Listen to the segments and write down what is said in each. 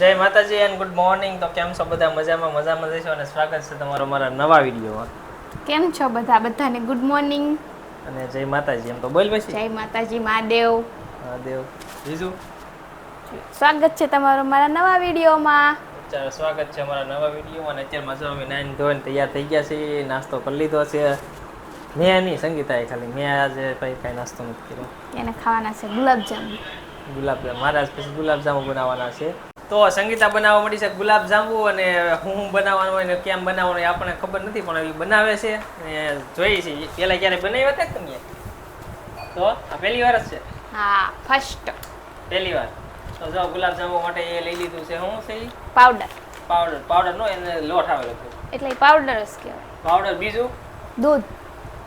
જય માતાજી and good morning તો કેમ છો બધા? મજામાં મજામાં જઈશો અને સ્વાગત છે તમારો મારા નવા વિડીયોમાં. કેમ છો બધા? બધાને ગુડ મોર્નિંગ અને જય માતાજી. એમ તો બોલ પછી જય માતાજી મહાદેવ. મહાદેવ. બીજું? સ્વાગત છે તમારો મારા નવા વિડીયોમાં. ચાલો સ્વાગત છે અમારા નવા વિડીયોમાં અને અત્યારે મજા અમે નાઈન ધોઈને તૈયાર થઈ ગયા છીએ. નાસ્તો કરી લીધો છે. મેં નહીં સંગીતાએ ખાલી. મેં આજે ભાઈ કાંઈ નાસ્તો નથી કર્યો. એને ખાવાના છે ગુલાબજાંબુ. ગુલાબજામ મારા પછી ગુલાબજાંબુ બનાવવાના છે. તો સંગીતા બનાવવા મળી છે ગુલાબજાંબુ અને હું હું બનાવવાનું હોય ને કેમ બનાવવાનું આપણને ખબર નથી પણ એ બનાવે છે ને જોઈએ છે. પહેલાં ક્યારે બનાવ્યા હતા તમે? તો આ પહેલી વાર જ છે. હા ફર્સ્ટ પહેલી વાર. તો જો ગુલાબ જાંબુ માટે એ લઈ લીધું છે. હું છે પાવડર પાવડર પાવડર નો એને લોટ આવેલો છે. એટલે પાવડર જ કહેવાય. પાવડર બીજું? દૂધ.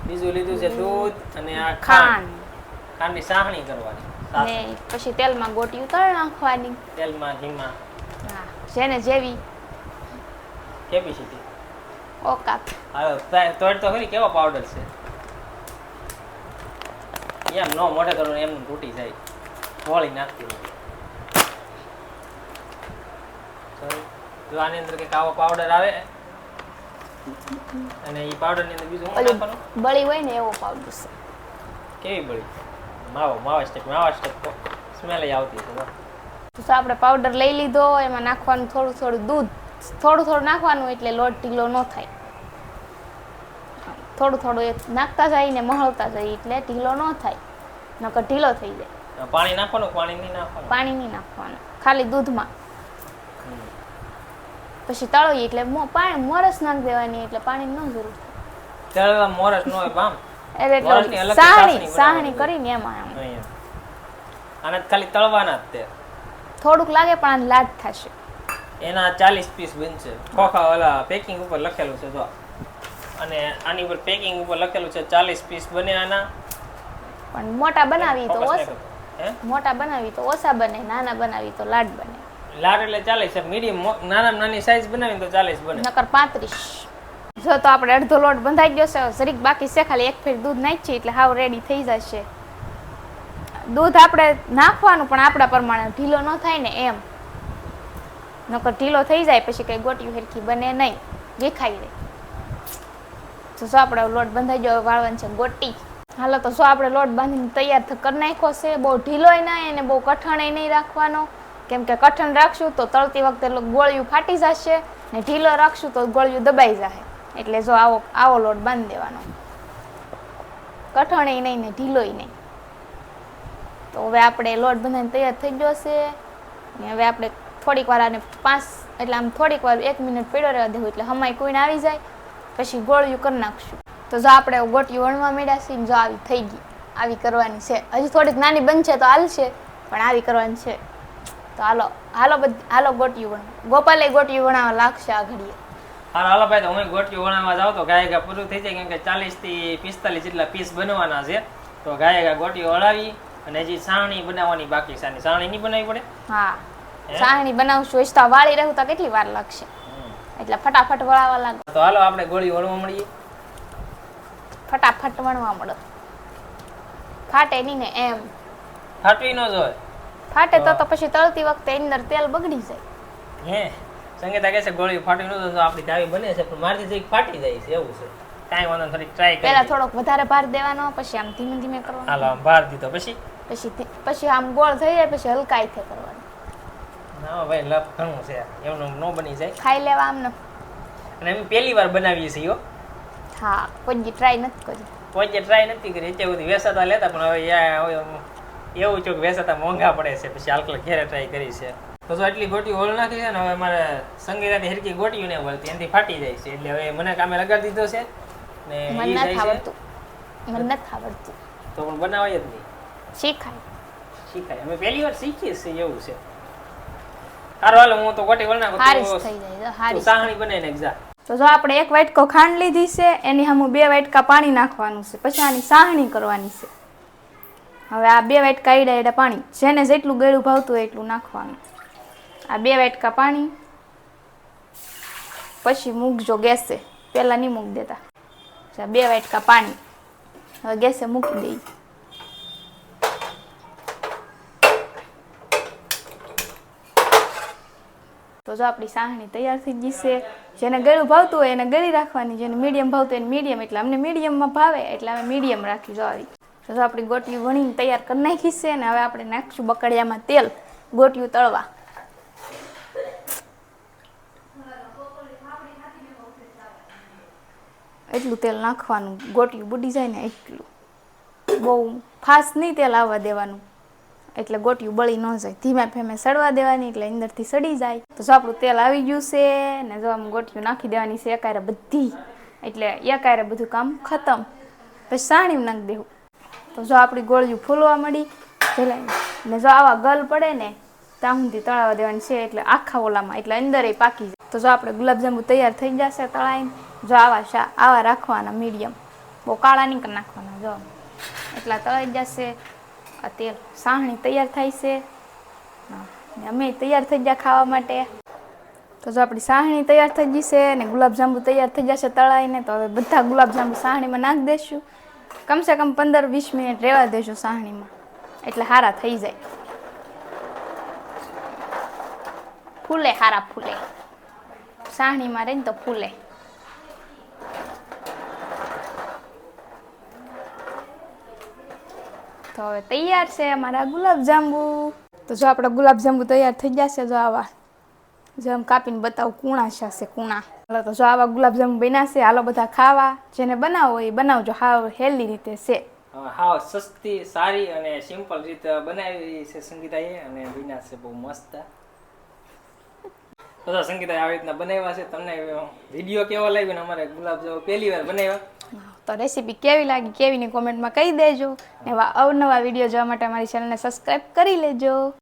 બીજું લીધું છે દૂધ અને આ ખાંડ. ખાંડની સાહણી કરવાની. ને પછી તેલમાં ગોટી તળ નાખવાની. તેલમાં ધીમા હા જેને જેવી. કેપેસિટી ઓકાત. હાલો તા- તોડ તો ખરી કેવો પાવડર છે? એમ નો મોઢે તો એમ તૂટી જાય. વળી નાખતી જો આની અંદર કે કાવો પાવડર આવે અને એ પાવડરની અંદર બીજું બળી હોય ને એવો પાવડર છે. કેવી બળી? માવો માવા સ્ટેપ માવા સ્ટેપ સ્મેલ આવતી જો. તો આપણે પાવડર લઈ લીધો એમાં નાખવાનું થોડું થોડું દૂધ થોડું થોડું નાખવાનું એટલે લોટ ઢીલો ન થાય. થોડું થોડું એ નાખતા જાય ને મહળતા જાય એટલે ઢીલો ન થાય નકર ઢીલો થઈ જાય. પાણી નાખવાનું પાણી નહીં નાખવાનું? પાણી નહીં નાખવાનું ખાલી દૂધમાં. પછી તળવી એટલે પાણી મોરસ નાખી દેવાની એટલે પાણી ન જરૂર તળવા મોરસ ન હોય બામ એટલે સાહણી સાહણી કરીને એમાં આને ખાલી તળવાના જ તે. થોડુંક લાગે પણ આને લાડ થશે. એના ચાલીસ પીસ બનશે. ખોખા ઓલા પેકિંગ ઉપર લખેલું છે જો. અને આની ઉપર પેકિંગ ઉપર લખેલું છે ચાલીસ પીસ બને આના. પણ મોટા બનાવી તો ઓછા. મોટા બનાવી તો ઓછા બને નાના બનાવી તો લાડ બને. લાડ એટલે ચાલીસ મીડિયમ નાના નાની સાઈઝ બનાવી તો ચાલીસ બને. નકર પાંત્રીસ. જો તો આપણે અડધો લોટ બંધાઈ ગયો છે જરીક બાકી છે, ખાલી એક ફેર દૂધ નાખીએ એટલે હાવ રેડી થઈ જશે. દૂધ આપણે નાખવાનું, પણ આપણા પ્રમાણે ઢીલો ન થાય ને એમ. નકર ઢીલો થઈ જાય, પછી કઈ ગોટિયું હેરખી બને નહીં. દેખાઈ રહે તો શું આપણે લોટ બંધાઈ ગયો વાળવાનું છે ગોટી. હાલો તો જો આપણે લોટ બાંધીને તૈયાર કરી નાખ્યો છે, બહુ ઢીલોય નહીં અને બહુ કઠણ નહીં રાખવાનો. કેમ કે કઠણ રાખશું તો તળતી વખતે ગોળિયું ફાટી જશે ને ઢીલો રાખશું તો ગોળિયું દબાઈ જશે એટલે જો આવો આવો લોટ બાંધી દેવાનો. કઠણ નહીં ને ઢીલોય નહીં. તો હવે આપણે લોટ બંધાઈને તૈયાર થઈ ગયો છે. ને હવે આપણે થોડીક વાર આને પાંચ એટલે આમ થોડીક વાર એક મિનિટ પડ્યો રહેવા દેવું એટલે હમાય કોઈને આવી જાય. પછી ગોળિયું કરી નાખશું. તો જો આપણે ગોટિયું વણવા માંડ્યા છીએ જો આવી થઈ ગઈ. આવી કરવાની છે. હજી થોડીક નાની બનશે તો હાલશે, પણ આવી કરવાની છે. તો હાલો હાલો બધ હાલો ગોટિયું વણ ગોપાલે ગોટિયું વણાવવા લાગશે આ ઘડીએ. હાલ હાલો ભાઈ તો હું ગોટીઓ વણાવવા જાઉં તો ગાય ગા પૂરું થઈ જાય કેમ કે ચાલીસથી પિસ્તાલીસ જેટલા પીસ બનવાના છે. તો ગાય ગા ગોટીઓ વળાવી અને હજી સાણી બનાવવાની બાકી છે. સાણી નહીં બનાવવી પડે? હા. સાણી બનાવશું હજી તો વાળી રહ્યું તો કેટલી વાર લાગશે? એટલે ફટાફટ વળાવા લાગે. તો હાલો આપણે ગોળી વળવા મળીએ. ફટાફટ વણવા મળે. ફાટે નહીં ને એમ. ફાટવી ન જોઈએ. ફાટે તો તો પછી તળતી વખતે અંદર તેલ બગડી જાય. હે? સંગીતા કહે છે ગોળી ફાટી નું તો આપણી ચાવી બને છે પણ મારથી જઈ ફાટી જાય છે એવું છે. કાંઈ વાંધો નહીં, ટ્રાય ટ્રાય પહેલા થોડોક વધારે ભાર દેવાનો પછી આમ ધીમે ધીમે કરવાનો. હાલો આમ ભાર દીધો પછી? પછી પછી આમ ગોળ થઈ જાય પછી હલકાઈથી કરવાનો. ના ભાઈ લપ ઘણું છે એમનું ન બની જાય. ખાઈ લેવા આમને. અને અમે પહેલી વાર બનાવીએ છીએ હો. હા કોઈ ટ્રાય નથી કરી. કોઈ ટ્રાય નથી કરી એટલે બધી વેસાતા લેતા પણ હવે એવું છે કે વેસાતા મોંઘા પડે છે પછી હાલ ઘેરે ટ્રાય કરી છે. તો જો એટલી ગોટી હોલ નાખી છે ને હવે મારે સંગીતાની હેરકી ગોટીયું ને વળતી એનાથી ફાટી જાય છે. એટલે હવે મને કામે લગાડી દીધો છે ને મને નથી આવડતું. મને નથી આવડતું. તો પણ બનાવાય જ નહીં. શીખાય. શીખાય. અમે પહેલી વાર શીખીએ છીએ એવું છે. સારું હાલો હું તો ગોટી વળ નાખું હારી થઈ જાય તું સાહણી બનાવીને જા. તો જો આપણે એક વાટકો ખાંડ લીધી છે એની સામે બે વાટકા પાણી નાખવાનું છે. પછી આની સાહણી કરવાની છે. હવે આ બે વાટકા એડા એડા પાણી જેને જેટલું ગળ્યું ભાવતું એટલું નાખવાનું. આ બે વાટકા પાણી, પછી મૂકજો ગેસે, પહેલાં નહીં મૂકી દેતા. બે વાટકા પાણી, હવે ગેસે મૂકી દઈ તો જો આપણી સાહણી તૈયાર થઈ ગઈ છે, જેને ગળું ભાવતું હોય એને ગળી રાખવાની, જેને મીડિયમ ભાવતું હોય એને મીડિયમ, એટલે અમને મીડિયમમાં ભાવે, એટલે અમે મીડિયમ રાખી જો તો જો આપણી ગોટલી વણીને તૈયાર કરી નાખી છે અને હવે આપણે નાખશું બકડિયામાં તેલ, ગોટિયું તળવા. એટલું તેલ નાખવાનું ગોટિયું બુડી જાય ને એટલું. બહુ ફાસ્ટ નહીં તેલ આવવા દેવાનું. એટલે ગોટિયું બળી ન જાય. ધીમે ફેમે સડવા દેવાની, એટલે અંદરથી સડી જાય. તો જો આપણું તેલ આવી ગયું છે, ને જો આમ ગોટિયું નાખી દેવાની છે, એકારે બધી. એટલે એકારે બધું કામ ખતમ. પછી સાણી નાખી દેવું. તો જો આપણી ગોળિયું ફૂલવા મળી ને જો આવા ગલ પડે ને, ત્યાં સુધી તળાવવા દેવાની છે, એટલે આખા ઓલામાં. એટલે અંદર પાકી જાય. તો જો આપણે ગુલાબજાંબુ તૈયાર થઈ જશે તળાઈને. જો આવા શા આવા રાખવાના મીડિયમ. બહુ કાળા નહીં કરી નાખવાના, જો. એટલા તળાઈ જશે. આ તેલ સાહણી તૈયાર થાય છે. અમે તૈયાર થઈ ગયા ખાવા માટે. તો જો આપણી સાહણી તૈયાર થઈ છે અને ગુલાબજાંબુ તૈયાર થઈ જશે તળાઈને, તો હવે બધા ગુલાબજાંબુ સાહણીમાં નાખી દઈશું કમસે કમ પંદર વીસ મિનિટ રહેવા દેજો સાહણીમાં. એટલે સારા થઈ જાય. ફૂલે સારા ફૂલે. સાહણીમાં રહીને તો ફૂલે. તો હવે તૈયાર છે અમારા ગુલાબજાંબુ તો જો આપણા ગુલાબજાંબુ તૈયાર થઈ જશે જો આવા. જો આમ કાપીને બતાવું, કૂણા છે કૂણા. હાલો તો જો આવા ગુલાબજાંબુ બન્યા છે, હાલો બધા ખાવા. જેને બનાવો એ બનાવજો, હાવ હેલ્ધી રીતે છે. હાવ સસ્તી, સારી અને સિમ્પલ રીતે બનાવી છે સંગીતાએ અને બીના છે બહુ મસ્ત. બધા સંગીતાએ આવી રીતના બનાવ્યા છે, તમને વીડિયો કેવો લાગ્યો ને અમારે ગુલાબજાંબુ પહેલી વાર બનાવ્યા? તો રેસીપી કેવી લાગી કેવીની કોમેન્ટમાં કહી દેજો. ને એવા અવનવા વીડિયો જોવા માટે અમારી ચેનલને સબસ્ક્રાઈબ કરી લેજો.